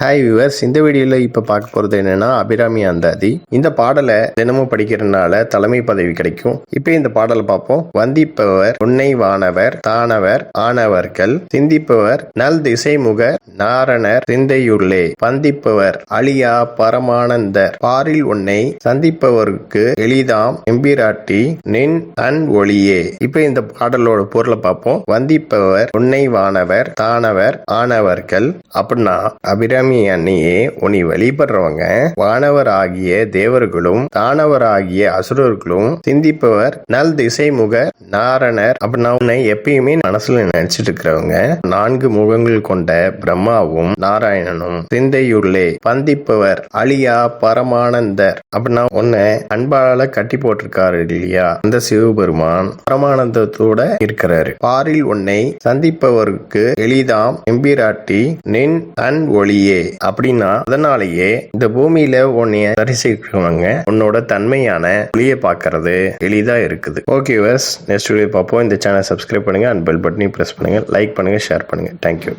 Hi viewers இந்த வீடியோவில் இப்போ பார்க்க போகிறது என்னன்னா அபிராமி அந்தாதி இந்த பாடலை தினமும் படிக்கிறதுனால தலைமை பதவி கிடைக்கும். இப்போ இந்த பாடலை பார்ப்போம். வந்திப்பவர் உன்னை வானவர் தானவர் ஆனவர்கள். சிந்திப்பவர் நல் திசைமுக நாரணர். சிந்தையுள்ளே பந்திப்பவர் அழியா பரமானந்தர். பாரில் உன்னை சந்திப்பவருக்கு எளிதாம் எம்பிராட்டி நின் அன் ஒளியே. இப்போ இந்த பாடலோட பொருளை பார்ப்போம். வந்திப்பவர் உன்னை வானவர் தானவர் ஆனவர்கள். அப்படின்னா அபிராமி அன்னையே உன்னை வழிபடுறவங்க வானவர் ஆகிய தேவர்களும் தானவர் ஆகிய அசுரர்களும் சிந்திப்பவர் நல் திசைமுக நாரணர். அப்படின்னா உன்னை எப்பயுமே மனசுல நினைச்சிட்டு இருக்கிறவங்க நான்கு முகங்கள் கொண்ட பிரம்மாவும் நாராயணனும் சிந்தையுள்ளே பந்திப்பவர் அழியா பரமானந்தர். அப்படின்னா உன்னை அன்பால கட்டி போட்டிருக்காரு இல்லையா? அந்த சிவபெருமான் பரமானந்தத்தோட இருக்கிறாரு. பாரில் உன்னை சந்திப்பவருக்கு எளிதாம் எம்பிராட்டி நின் தன் ஒளியே. அப்படின்னா அதனாலேயே இந்த பூமியில உன்னைய தரிசிக்கிறவங்க உன்னோட தன்மையான ஒளியை பார்க்கறது எளிதா இருக்குது. ஓகே வர்ஸ் நெக்ஸ்ட் வீடியோ பார்ப்போம். இந்த சேனல் சப்ஸ்கிரைப் பண்ணுங்க அண்ட் பெல் பட்டனையும் ப்ரெஸ் பண்ணுங்க லைக் பண்ணுங்க ஷேர் பண்ணுங்க. Thank you